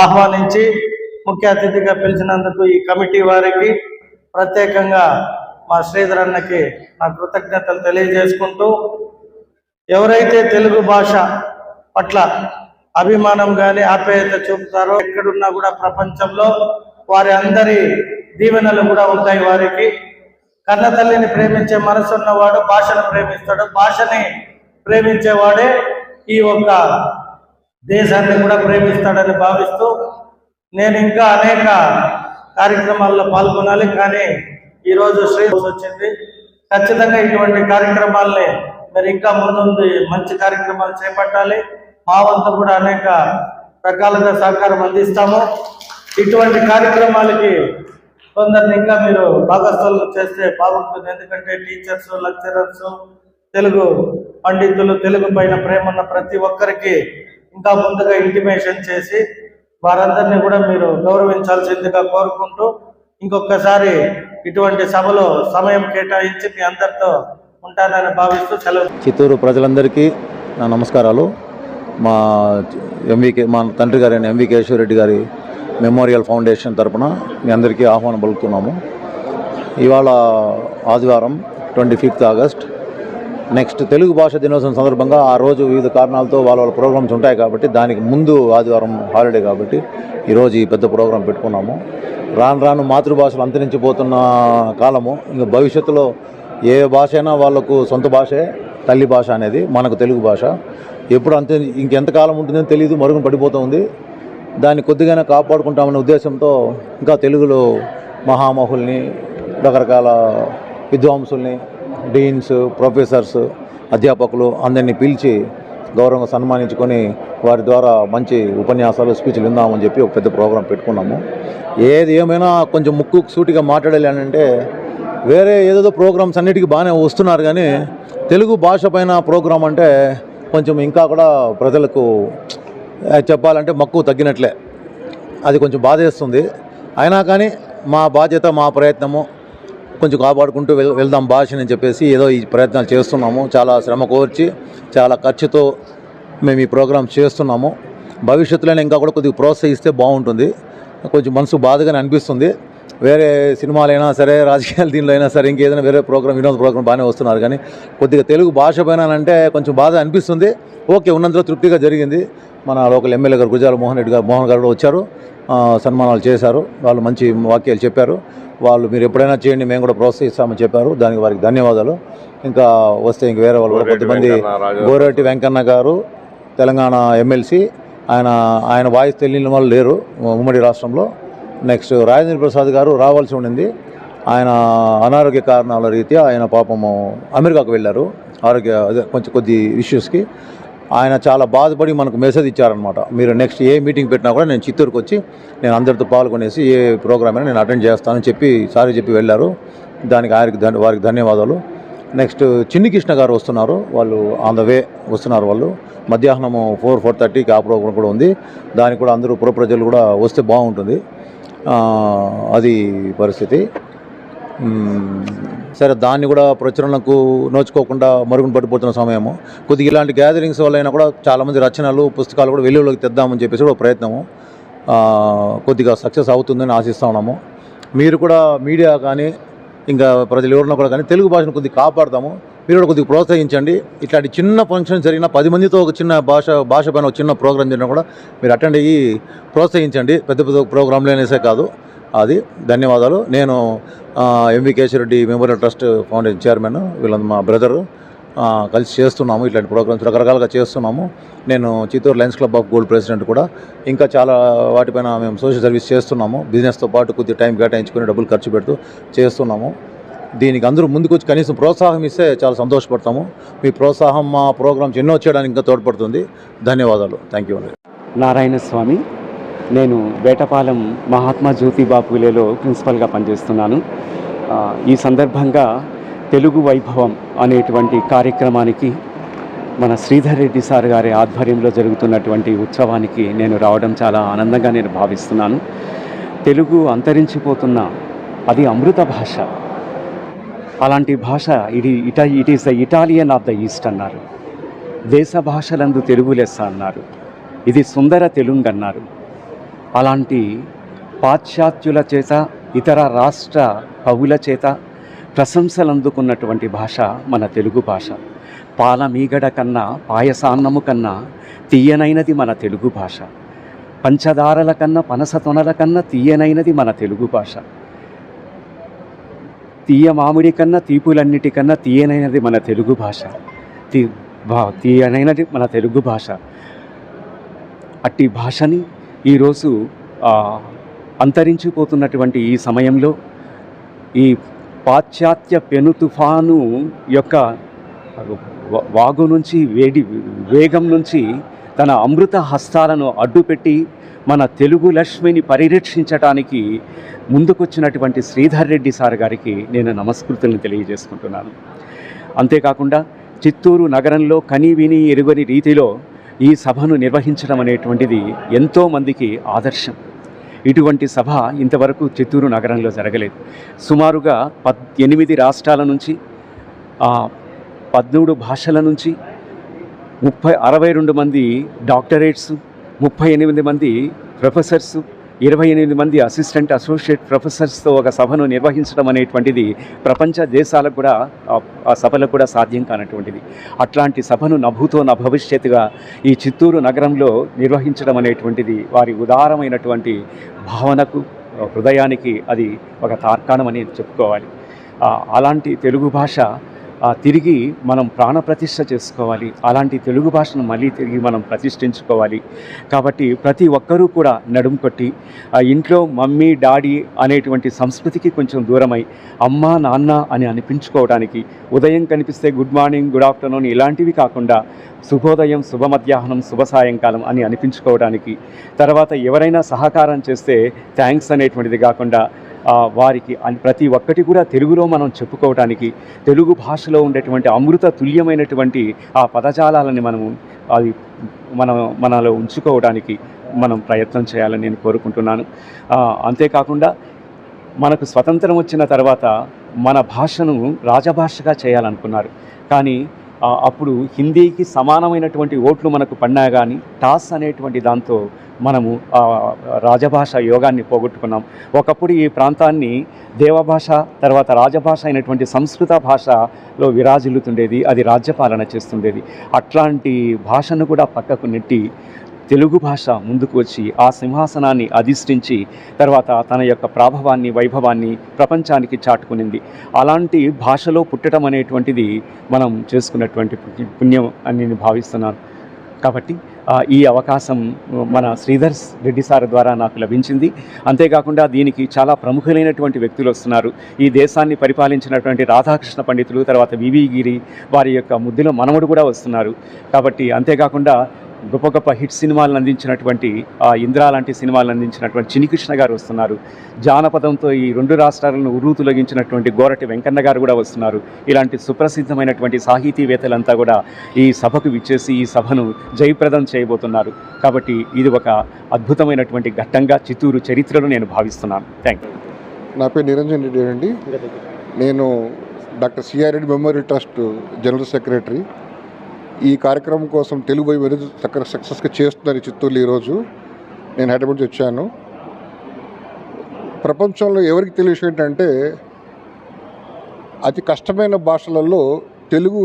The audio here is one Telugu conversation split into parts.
ఆహ్వానించి ముఖ్య అతిథిగా పిలిచినందుకు ఈ కమిటీ వారికి ప్రత్యేకంగా మా శ్రీధర్ అన్నకి నా కృతజ్ఞతలు తెలియజేసుకుంటూ ఎవరైతే తెలుగు భాష పట్ల అభిమానం కానీ ఆప్యాయత చూపుతారో ఎక్కడున్నా కూడా ప్రపంచంలో వారి అందరి దీవెనలు కూడా ఉంటాయి వారికి. కన్న తల్లిని ప్రేమించే మనసు ఉన్నవాడు భాషను ప్రేమిస్తాడు. భాషని ప్రేమించేవాడే ఈ ఒక్క దేశాన్ని కూడా ప్రేమిస్తాడని భావిస్తూ నేను ఇంకా అనేక కార్యక్రమాల్లో పాల్గొనాలి. కానీ ఈరోజు శ్రీ వచ్చింది. ఖచ్చితంగా ఇటువంటి కార్యక్రమాల్ని మీరు ఇంకా ముందుంది మంచి కార్యక్రమాలు చేపట్టాలి. మా వంతు కూడా అనేక రకాలుగా సహకారం అందిస్తాము. ఇటువంటి కార్యక్రమాలకి కొందరిని ఇంకా మీరు భాగస్థులు చేస్తే బాగుంటుంది. ఎందుకంటే టీచర్స్ లెక్చరర్స్ తెలుగు పండితులు తెలుగు పైన ప్రేమ ఉన్న ప్రతి ఒక్కరికి ఇంకా ముందుగా ఇంటిమేషన్ చేసి వారందరినీ కూడా మీరు గౌరవించాల్సిందిగా కోరుకుంటూ ఇంకొకసారి ఇటువంటి సభలో సమయం కేటాయించి మీ అందరితో ఉంటానని భావిస్తూ సెలవు. చిత్తూరు ప్రజలందరికీ నా నమస్కారాలు. మా ఎంవికే మా తండ్రి గారైన ఎంవి కేశవరెడ్డి గారి మెమోరియల్ ఫౌండేషన్ తరపున మీ అందరికీ ఆహ్వానం పలుకుతున్నాము. ఇవాళ ఆదివారం twenty fifth August next Telugu భాష దినోత్సవం సందర్భంగా ఆ రోజు వివిధ కారణాలతో వాళ్ళ వాళ్ళ ప్రోగ్రామ్స్ ఉంటాయి కాబట్టి దానికి ముందు ఆదివారం హాలిడే కాబట్టి ఈరోజు ఈ పెద్ద ప్రోగ్రాం పెట్టుకున్నాము. రాను రాను మాతృభాషలు అంతరించిపోతున్న కాలము. ఇంకా భవిష్యత్తులో ఏ భాష అయినా వాళ్ళకు సొంత భాషే తల్లి భాష అనేది మనకు తెలుగు భాష. ఎప్పుడు అంతే ఇంకెంతకాలం ఉంటుందో తెలియదు మరుగున పడిపోతుంది దాన్ని కొద్దిగానే కాపాడుకుంటామనే ఉద్దేశంతో ఇంకా తెలుగులో మహామహుల్ని రకరకాల విద్వాంసుల్ని డీన్స్ ప్రొఫెసర్స్ అధ్యాపకులు అందరినీ పిలిచి గౌరవంగా సన్మానించుకొని వారి ద్వారా మంచి ఉపన్యాసాలు స్పీచ్లు విందామని చెప్పి ఒక పెద్ద ప్రోగ్రాం పెట్టుకున్నాము. ఏది ఏమైనా కొంచెం ముక్కు సూటిగా మాట్లాడాలి అని అంటే వేరే ఏదేదో ప్రోగ్రామ్స్ అన్నిటికీ బాగానే వస్తున్నారు కానీ తెలుగు భాష పైన ప్రోగ్రాం అంటే కొంచెం ఇంకా కూడా ప్రజలకు చెప్పాలంటే మక్కువ తగ్గినట్లే. అది కొంచెం బాధేస్తుంది. అయినా కానీ మా బాధ్యత మా ప్రయత్నము కొంచెం కాపాడుకుంటూ వెల్ వెళ్దాం భాషని చెప్పేసి ఏదో ఈ ప్రయత్నాలు చేస్తున్నాము. చాలా శ్రమ కోర్చి చాలా ఖర్చుతో మేము ఈ ప్రోగ్రాం చేస్తున్నాము. భవిష్యత్తులోనే ఇంకా కూడా కొద్దిగా ప్రోత్సహిస్తే బాగుంటుంది. కొంచెం మనసు బాధగానే అనిపిస్తుంది. వేరే సినిమాలైనా సరే రాజకీయాలు దీనిలో అయినా సరే ఇంకేదైనా వేరే ప్రోగ్రామ్ వినోద ప్రోగ్రామ్ బాగానే వస్తున్నారు. కానీ కొద్దిగా తెలుగు భాష పైన అంటే కొంచెం బాధ అనిపిస్తుంది. ఓకే ఉన్నంతలో తృప్తిగా జరిగింది. మన లోకల్ ఎమ్మెల్యే గారు గుజాల మోహన్ రెడ్డి గారు మోహన్ గారు కూడా వచ్చారు. సన్మానాలు చేశారు. వాళ్ళు మంచి వాక్యాలు చెప్పారు. వాళ్ళు మీరు ఎప్పుడైనా చేయండి మేము కూడా ప్రోత్సహిస్తామని చెప్పారు. దానికి వారికి ధన్యవాదాలు. ఇంకా వస్తే ఇంక వేరే వాళ్ళు కూడా కొంతమంది గోరెడ్డి వెంకన్న గారు తెలంగాణ ఎమ్మెల్సీ. ఆయన ఆయన వాయిస్ తెలియని వాళ్ళు లేరు ఉమ్మడి రాష్ట్రంలో. నెక్స్ట్ రాజేంద్ర ప్రసాద్ గారు రావాల్సి ఉండింది. ఆయన అనారోగ్య కారణాల రీత్యా ఆయన పాపము అమెరికాకు వెళ్ళారు. ఆరోగ్య అదే కొంచెం కొద్ది ఇష్యూస్కి ఆయన చాలా బాధపడి మనకు మెసేజ్ ఇచ్చారనమాట మీరు నెక్స్ట్ ఏ మీటింగ్ పెట్టినా కూడా నేను చిత్తూరుకు వచ్చి నేను అందరితో పాల్గొనేసి ఏ ప్రోగ్రామ్ అయినా నేను అటెండ్ చేస్తానని చెప్పి సారీ చెప్పి వెళ్ళారు. దానికి ఆయనకి వారికి ధన్యవాదాలు. నెక్స్ట్ చిన్ని కృష్ణ గారు వస్తున్నారు. వాళ్ళు ఆన్ ద వే వస్తున్నారు వాళ్ళు. మధ్యాహ్నం ఫోర్ ఫోర్ థర్టీకి ఆ ప్రోగ్రాం కూడా ఉంది. దానికి కూడా అందరూ పుర ప్రజలు కూడా వస్తే బాగుంటుంది. అది పరిస్థితి. సరే దాన్ని కూడా ప్రచురణకు నోచుకోకుండా మరుగున పడిపోతున్న సమయము. కొద్దిగా ఇలాంటి గ్యాదరింగ్స్ వల్ల అయినా కూడా చాలామంది రచనలు పుస్తకాలు కూడా వెలుగులోకి తెద్దామని చెప్పేసి కూడా ఒక ప్రయత్నము కొద్దిగా సక్సెస్ అవుతుందని ఆశిస్తా ఉన్నాము. మీరు కూడా మీడియా కానీ ఇంకా ప్రజలు ఎవరినా కూడా కానీ తెలుగు భాషను కొద్దిగా కాపాడతాము మీరు కూడా కొద్దిగా ప్రోత్సహించండి. ఇట్లాంటి చిన్న ఫంక్షన్ జరిగిన పది మందితో ఒక చిన్న భాష భాష పైన ఒక చిన్న ప్రోగ్రాం జరిగినా కూడా మీరు అటెండ్ అయ్యి ప్రోత్సహించండి. పెద్ద పెద్ద ప్రోగ్రాంలు అనేసే కాదు. అది. ధన్యవాదాలు. నేను M V Kesireddy memorial trust foundation chairman వీళ్ళ మా బ్రదరు కలిసి చేస్తున్నాము ఇట్లాంటి ప్రోగ్రామ్స్ రకరకాలుగా చేస్తున్నాము. నేను Chittoor Lions club of gold president కూడా. ఇంకా చాలా వాటిపైన మేము సోషల్ సర్వీస్ చేస్తున్నాము. బిజినెస్తో పాటు కొద్దిగా టైం కేటాయించుకుని డబ్బులు ఖర్చు పెడుతూ చేస్తున్నాము. దీనికి అందరూ ముందుకొచ్చి కనీసం ప్రోత్సాహం ఇస్తే చాలా సంతోషపడతాము. మీ ప్రోత్సాహం మా ప్రోగ్రామ్స్ ఎన్నో చేయడానికి ఇంకా తోడ్పడుతుంది. ధన్యవాదాలు. థ్యాంక్ యూ అండి నారాయణ స్వామి నేను వేటపాలెం మహాత్మా జ్యోతిబా విలేలో ప్రిన్సిపల్గా పనిచేస్తున్నాను. ఈ సందర్భంగా తెలుగు వైభవం అనేటువంటి కార్యక్రమానికి మన శ్రీధర్ రెడ్డి సార్ గారి ఆధ్వర్యంలో జరుగుతున్నటువంటి ఉత్సవానికి నేను రావడం చాలా ఆనందంగా నేను భావిస్తున్నాను. తెలుగు అంతరించిపోతున్న అది అమృత భాష. అలాంటి భాష ఇది it it is the Italian of the East అన్నారు. దేశ భాషలందు తెలుగు లెస్స అన్నారు. ఇది సుందర తెలుగు అన్నారు. అలాంటి పాశ్చాత్యుల చేత ఇతర రాష్ట్ర కవుల చేత ప్రశంసలు అందుకున్నటువంటి భాష మన తెలుగు భాష. పాలమీగడ కన్నా పాయసాన్నము కన్నా తీయనైనది మన తెలుగు భాష. పంచదారల కన్నా పనస తొనల కన్నా తీయనైనది మన తెలుగు భాష. తీయ మామిడి కన్నా తీపులన్నిటికన్నా తీయనైనది మన తెలుగు భాష. తీ తీయనైనది మన తెలుగు భాష. అట్టి భాషని ఈరోజు అంతరించిపోతున్నటువంటి ఈ సమయంలో ఈ పాశ్చాత్య పెను తుఫాను యొక్క వాగు నుంచి వేడి వేగం నుంచి తన అమృత హస్తాలను అడ్డుపెట్టి మన తెలుగు లక్ష్మిని పరిరక్షించటానికి ముందుకొచ్చినటువంటి శ్రీధర్ రెడ్డి సార్ గారికి నేను నమస్కృతులను తెలియజేసుకుంటున్నాను. అంతేకాకుండా చిత్తూరు నగరంలో కని విని ఎరుగని రీతిలో ఈ సభను నిర్వహించడం అనేటువంటిది ఎంతోమందికి ఆదర్శం. ఇటువంటి సభ ఇంతవరకు చిత్తూరు నగరంలో జరగలేదు. సుమారుగా పద్ ఎనిమిది రాష్ట్రాల నుంచి పద్మూడు భాషల నుంచి ముప్పై అరవై రెండు మంది డాక్టరేట్స్ ముప్పై ఎనిమిది మంది ప్రొఫెసర్సు ఇరవై ఎనిమిది మంది అసిస్టెంట్ అసోసియేట్ ప్రొఫెసర్స్తో ఒక సభను నిర్వహించడం అనేటువంటిది ప్రపంచ దేశాలకు కూడా ఆ- సభలకు కూడా సాధ్యం కానటువంటిది. అట్లాంటి సభను నభూతో నా భవిష్యత్తుగా ఈ చిత్తూరు నగరంలో నిర్వహించడం అనేటువంటిది వారి ఉదారమైనటువంటి భావనకు హృదయానికి అది ఒక తార్కాణం అని చెప్పుకోవాలి. అలాంటి తెలుగు భాష తిరిగి మనం ప్రాణప్రతిష్ఠ చేసుకోవాలి. అలాంటి తెలుగు భాషను మళ్ళీ తిరిగి మనం ప్రతిష్ఠించుకోవాలి. కాబట్టి ప్రతి ఒక్కరూ కూడా నడుం కొట్టి ఇంట్లో మమ్మీ డాడీ అనేటువంటి సంస్కృతికి కొంచెం దూరమై అమ్మ నాన్న అని అనిపించుకోవడానికి ఉదయం కనిపిస్తే గుడ్ మార్నింగ్ గుడ్ ఆఫ్టర్నూన్ ఇలాంటివి కాకుండా శుభోదయం శుభ మధ్యాహ్నం శుభ సాయంకాలం అని అనిపించుకోవడానికి తర్వాత ఎవరైనా సహకారం చేస్తే థ్యాంక్స్ అనేటువంటిది కాకుండా వారికి ప్రతి ఒక్కటి కూడా తెలుగులో మనం చెప్పుకోవటానికి తెలుగు భాషలో ఉండేటువంటి అమృత తుల్యమైనటువంటి ఆ పదజాలాలని మనము అది మనం మనలో ఉంచుకోవడానికి మనం ప్రయత్నం చేయాలని నేను కోరుకుంటున్నాను. అంతేకాకుండా మనకు స్వతంత్రం వచ్చిన తర్వాత మన భాషను రాజభాషగా చేయాలనుకున్నారు. కానీ అప్పుడు హిందీకి సమానమైనటువంటి ఓట్లు మనకు పడినా కానీ టాస్ అనేటువంటి దాంతో మనము రాజభాష యోగాన్ని పోగొట్టుకున్నాం. ఒకప్పుడు ఈ ప్రాంతాన్ని దేవభాష తర్వాత రాజభాష అయినటువంటి సంస్కృత భాషలో విరాజిల్లుతుండేది అది రాజ్యపాలన చేస్తుండేది. అట్లాంటి భాషను కూడా పక్కకు నెట్టి తెలుగు భాష ముందుకు వచ్చి ఆ సింహాసనాన్ని అధిష్ఠించి తర్వాత తన యొక్క ప్రాభవాన్ని వైభవాన్ని ప్రపంచానికి చాటుకునింది. అలాంటి భాషలో పుట్టడం అనేటువంటిది మనం చేసుకున్నటువంటి పుణ్యం అని నేను భావిస్తున్నాను. కాబట్టి ఈ అవకాశం మన శ్రీధర్ రెడ్డి సార్ ద్వారా నాకు లభించింది. అంతేకాకుండా దీనికి చాలా ప్రముఖులైనటువంటి వ్యక్తులు వస్తున్నారు. ఈ దేశాన్ని పరిపాలించినటువంటి రాధాకృష్ణ పండితులు తర్వాత వివి గిరి వారి యొక్క ముద్దులో మనముడు కూడా వస్తున్నారు. కాబట్టి అంతేకాకుండా గొప్ప గొప్ప హిట్ సినిమాలను అందించినటువంటి ఆ ఇంద్రా లాంటి సినిమాలను అందించినటువంటి చినికృష్ణ గారు వస్తున్నారు. జానపదంతో ఈ రెండు రాష్ట్రాలను ఉర్రూ తొలగించినటువంటి గోరటి వెంకన్న గారు కూడా వస్తున్నారు. ఇలాంటి సుప్రసిద్ధమైనటువంటి సాహితీవేత్తలంతా కూడా ఈ సభకు విచ్చేసి ఈ సభను జయప్రదం చేయబోతున్నారు. కాబట్టి ఇది ఒక అద్భుతమైనటువంటి ఘట్టంగా చిత్తూరు చరిత్రలో నేను భావిస్తున్నాను. థ్యాంక్ యూ నా పేరు నిరంజన్ రెడ్డి అండి. నేను doctor CR Reddy memorial trust general secretary. ఈ కార్యక్రమం కోసం తెలుగు బై వెరీ చక్కగా సక్సెస్గా చేస్తున్నారు ఈ చిత్తూరులో ఈరోజు నేను హైదరాబాద్ నుంచి వచ్చాను. ప్రపంచంలో ఎవరికి తెలియ విషయం ఏంటంటే అతి కష్టమైన భాషలలో తెలుగు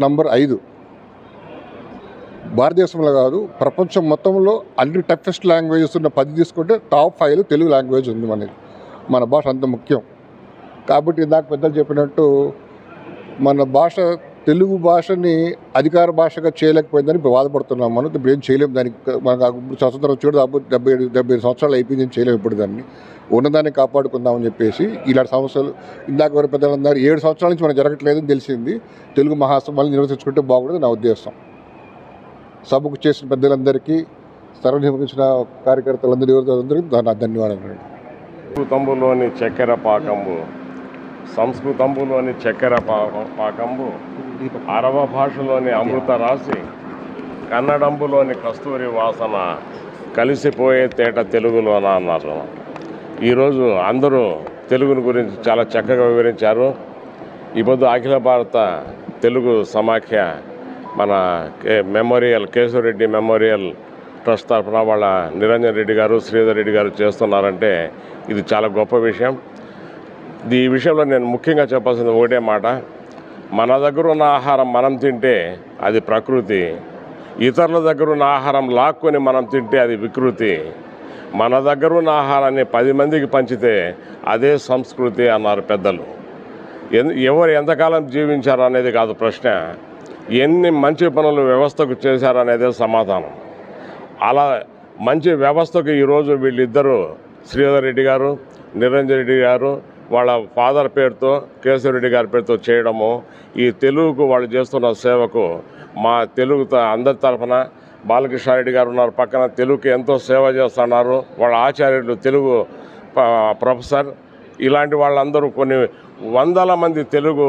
నంబర్ ఐదు. భారతదేశంలో కాదు ప్రపంచం మొత్తంలో అన్ని టఫెస్ట్ లాంగ్వేజెస్ ఉన్న పది తీసుకుంటే టాప్ ఫైవ్లో తెలుగు లాంగ్వేజ్ ఉంది మనకి మన భాష అంత ముఖ్యం. కాబట్టి ఇందాక పెద్దలు చెప్పినట్టు మన భాష తెలుగు భాషని అధికార భాషగా చేయలేకపోయిందని ఇప్పుడు బాధపడుతున్నాం మనం ఇప్పుడు ఏం చేయలేము. దానికి మనకు స్వతంత్రం వచ్చి కూడా డెబ్బై ఏడు డెబ్బై ఐదు సంవత్సరాలు అయిపోయింది ఏం చేయలేము ఇప్పుడు దాన్ని. ఉన్నదాన్ని కాపాడుకుందామని చెప్పేసి ఇలాంటి సమస్యలు ఇందాక ఎవరు పెద్దలు అన్నారు ఏడు సంవత్సరాల నుంచి మనం జరగట్లేదని తెలిసింది. తెలుగు మహాసభలు నిర్వహించుకుంటే బాగుండదు నా ఉద్దేశం. సభకు చేసిన పెద్దలందరికీ సర్వ నిర్వహించిన కార్యకర్తలందరూ నా ధన్యవాదాలు సంస్కృతంబులోని చక్కెర పాకంబు. సంస్కృతంబులోని చక్కెర పాకం పాకంబు. అరవ భాషలోని అమృత రాసి కన్నడంబులోని కస్తూరి వాసన కలిసిపోయే తేట తెలుగులోన అన్నారు ఈరోజు అందరూ తెలుగుని గురించి చాలా చక్కగా వివరించారు. ఈ పొద్దు అఖిల భారత తెలుగు సమాఖ్య మన K memorial Keshavareddy memorial trust తరఫున వాళ్ళ నిరంజన్ రెడ్డి గారు శ్రీధర్ రెడ్డి గారు చేస్తున్నారంటే ఇది చాలా గొప్ప విషయం. ఈ విషయంలో నేను ముఖ్యంగా చెప్పాల్సింది ఒకటే మాట. మన దగ్గర ఉన్న ఆహారం మనం తింటే అది ప్రకృతి. ఇతరుల దగ్గర ఉన్న ఆహారం లాక్కొని మనం తింటే అది వికృతి. మన దగ్గర ఉన్న ఆహారాన్ని పది మందికి పంచితే అదే సంస్కృతి అన్నారు పెద్దలు. ఎన్- ఎవరు ఎంతకాలం జీవించారు అనేది కాదు ప్రశ్న. ఎన్ని మంచి పనులు వ్యవస్థకు చేశారనేదే సమాధానం. అలా మంచి వ్యవస్థకు ఈరోజు వీళ్ళిద్దరూ శ్రీధర్ రెడ్డి గారు నిరంజన్ రెడ్డి గారు వాళ్ళ ఫాదర్ పేరుతో కేశవరెడ్డి గారి పేరుతో చేయడము ఈ తెలుగుకు వాళ్ళు చేస్తున్న సేవకు మా తెలుగు అందరి తరఫున బాలకృష్ణారెడ్డి గారు ఉన్నారు పక్కన తెలుగుకి ఎంతో సేవ చేస్తున్నారు. వాళ్ళ ఆచార్యులు తెలుగు ప్రొఫెసర్. ఇలాంటి వాళ్ళందరూ కొన్ని వందల మంది తెలుగు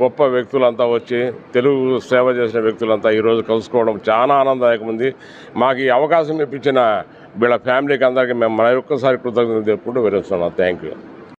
గొప్ప వ్యక్తులంతా వచ్చి తెలుగు సేవ చేసిన వ్యక్తులంతా ఈరోజు కలుసుకోవడం చాలా ఆనందదాయకం ఉంది. మాకు ఈ అవకాశం ఇప్పించిన వీళ్ళ ఫ్యామిలీకి అందరికీ మేము మరొకసారి కృతజ్ఞతలు చెప్పుకుంటూ వివరిస్తున్నాం థ్యాంక్ యూ.